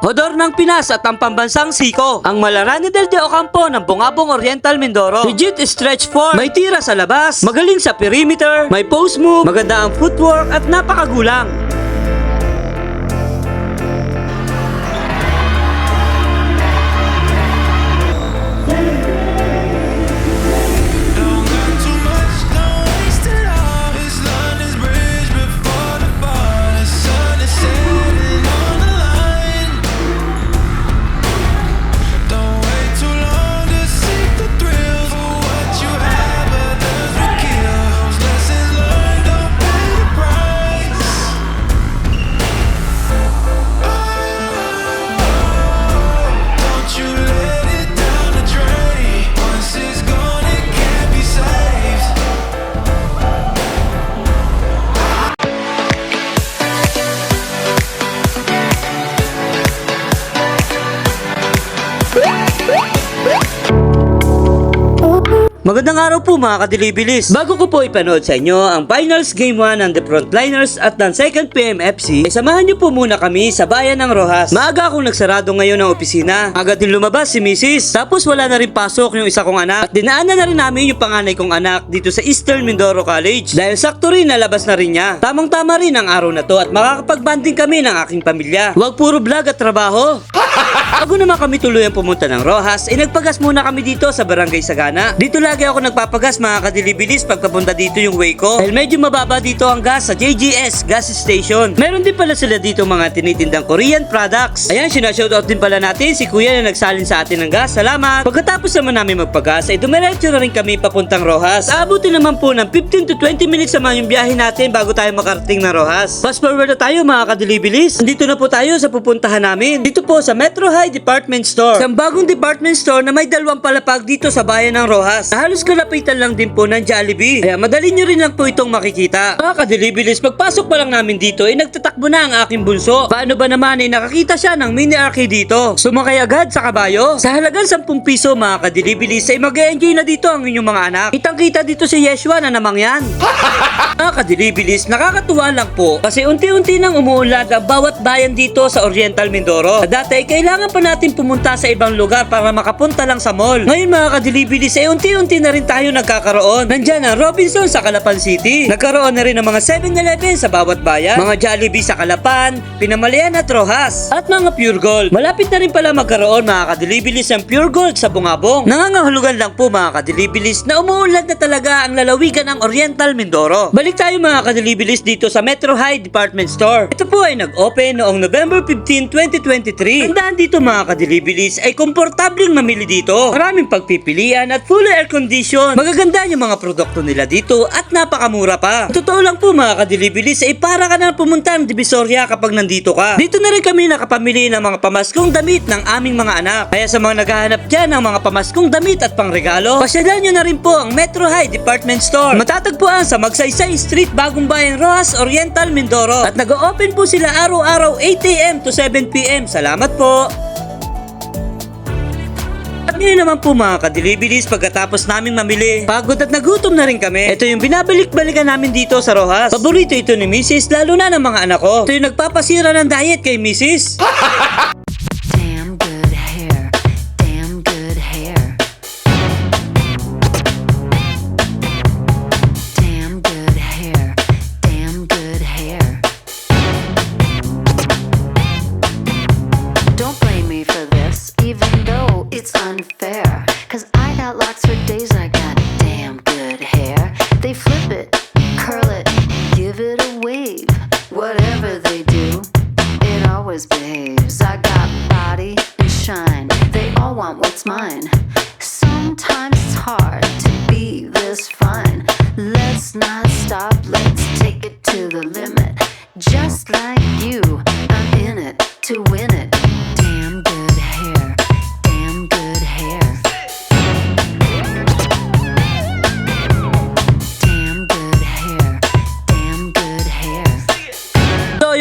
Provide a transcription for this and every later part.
Hodor ng Pinas at ang pambansang Siko. Ang Malarani del de Ocampo ng Bungabong Oriental Mindoro. Legit stretch form, may tira sa labas, magaling sa perimeter, may post move, maganda ang footwork at napakagulang. Magandang araw po mga kadilibilis. Bago ko po ipanood sa inyo ang Finals Game 1 ng The Frontliners at ng 2nd PM FC, eh, samahan niyo po muna kami sa bayan ng Rojas. Maaga akong nagsarado ngayon ng opisina. Agad din lumabas si Mrs. Tapos wala na rin pasok yung isa kong anak. At dinaanan na rin namin yung panganay kong anak dito sa Eastern Mindoro College. Dahil sakto rin nalabas na rin niya. Tamang-tama rin ang araw na to at makakapag-banding kami ng aking pamilya. Huwag puro vlog at trabaho. Bago naman kami tuluyang pumunta ng Rojas, eh nagpagas muna kami dito sa Barangay Sagana. Dito lagi ako nagpapagas mga kadilibilis pagpapunta dito yung way ko. Dahil medyo mababa dito ang gas sa JGS Gas Station. Meron din pala sila dito mga tinitindang Korean products. Ayan, sinashoutout din pala natin si kuya na nagsalin sa atin ng gas. Salamat! Pagkatapos naman namin magpagas, ay dumiretso na rin kami papuntang Rojas. Aabutin naman po ng 15 to 20 minutes naman yung biyahe natin bago tayo makarating ng Rojas. Fast forward na tayo mga kadilibilis. Dito na po tayo sa pupuntahan namin. Dito po sa Metro High Department Store. Isang bagong department store na may dalawang palapag dito sa bayan ng Rojas. Na halos kalapitan lang din po ng Jollibee. Kaya madali nyo rin lang po itong makikita. Mga kadilibilis, pagpasok pa lang namin dito ay nagtatakbo na ang aking bunso. Paano ba naman ay nakakita siya ng mini arcade dito? Sumakay agad sa kabayo. Sa halagang 10 piso mga kadilibilis ay mag enjoy na dito ang inyong mga anak. Kitang kita dito si Yeshua na namang yan. Mga kadilibilis, nakakatuwa lang po kasi unti-unti nang umuunlad ang bawat bayan dito sa Oriental Mindoro. Dati ay kailangan pa natin pumunta sa ibang lugar para makapunta lang sa mall. Ngayon mga kadilibilis ay unti-unti na rin tayo nagkakaroon. Nandyan ang Robinson sa Calapan City. Nagkaroon na rin ng mga 7-Eleven sa bawat bayan. Mga Jollibee sa Calapan, Pinamalayan at Rojas. At mga Pure Gold. Malapit na rin pala magkaroon mga kadilibilis ng Pure Gold sa Bungabong. Nangangahulugan lang po mga kadilibilis na umuunlad na talaga ang lalawigan ng Oriental Mindoro. Balik tayo mga kadilibilis dito sa Metro High Department Store. Ito po ay nag-open noong November 15, 2023. Tandaan dito mga kadilibilis ay komportableng mamili dito. Maraming pagpipilian at full air condition. Magaganda yung mga produkto nila dito at napakamura pa. Totoo lang po mga kadilibilis ay para ka na pumunta ng Divisoria kapag nandito ka. Dito na rin kami nakapamili ng mga pamaskong damit ng aming mga anak. Kaya sa mga naghahanap dyan ng mga pamaskong damit at pangregalo, pasyalan nyo na rin po ang Metro High Department Store. Matatagpuan sa Magsaysay Street, Bagong Bayan, Rojas, Oriental, Mindoro. At nag-open po sila araw-araw 8am to 7pm. Salamat po! Ngayon naman po mga kadilibilis pagkatapos naming mamili. Pagod at nagutom na rin kami. Ito yung binabalik-balikan namin dito sa Rojas. Paborito ito ni Mrs. lalo na ng mga anak ko. Ito yung nagpapasira ng diet kay Mrs.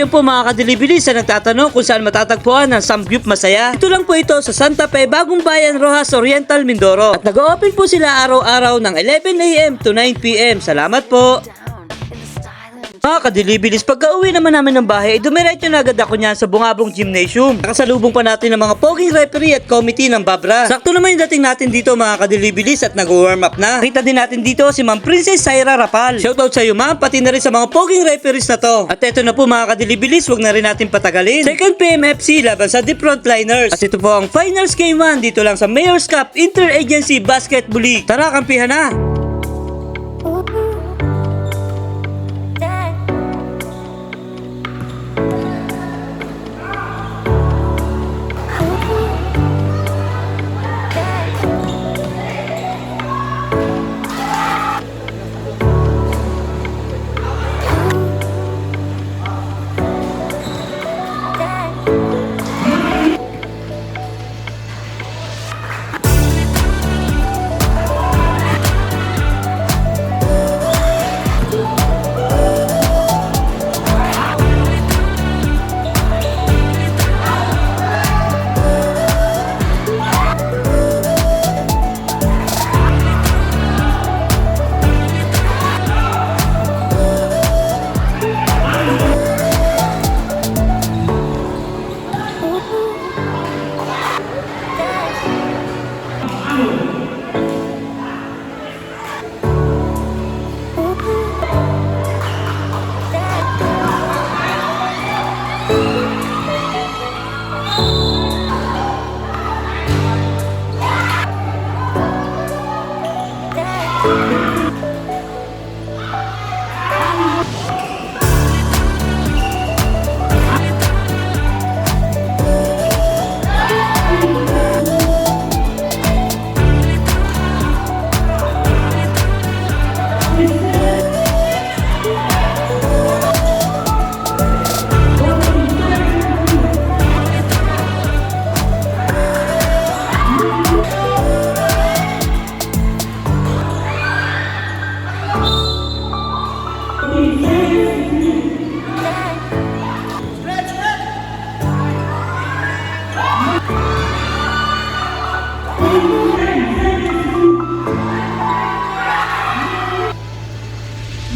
po mga kadilibilis sa nagtatanong kung saan matatagpuan ang Samgyup Masaya. Ito lang po ito sa Santa Fe, Bagong Bayan, Rojas, Oriental, Mindoro. At nag-open po sila araw-araw ng 11am to 9pm. Salamat po! Mga kadilibilis, pagka uwi naman namin ng bahay, ay dumiretso na agad ako niyan sa Bungabong Gymnasium. Nakasalubong pa natin ng mga poging referee at committee ng Babra. Sakto naman yung dating natin dito mga kadilibilis at nag-warm up na. Kita din natin dito si Ma'am Princess Syra Rapal. Shoutout sa iyo ma'am, pati na rin sa mga poging referees na to. At eto na po mga kadilibilis, wag na rin natin patagalin. Second PMFC laban sa The Frontliners. At ito po ang Finals Game 1 dito lang sa Mayor's Cup Interagency Basketball League. Tara, kampihan na!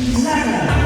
Zara.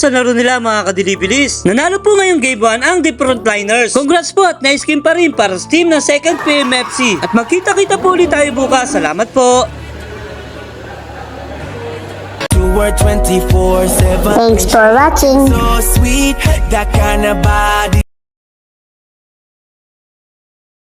Sa laro nila mga kadilibilis. Nanalo po ngayong game 1 ang The Frontliners. Congrats po at na-skin pa rin para sa team ng 2nd PMFC. At magkita-kita po ulit tayo bukas. Salamat po! You were 24-7 Thanks for watching. So sweet, that kind of body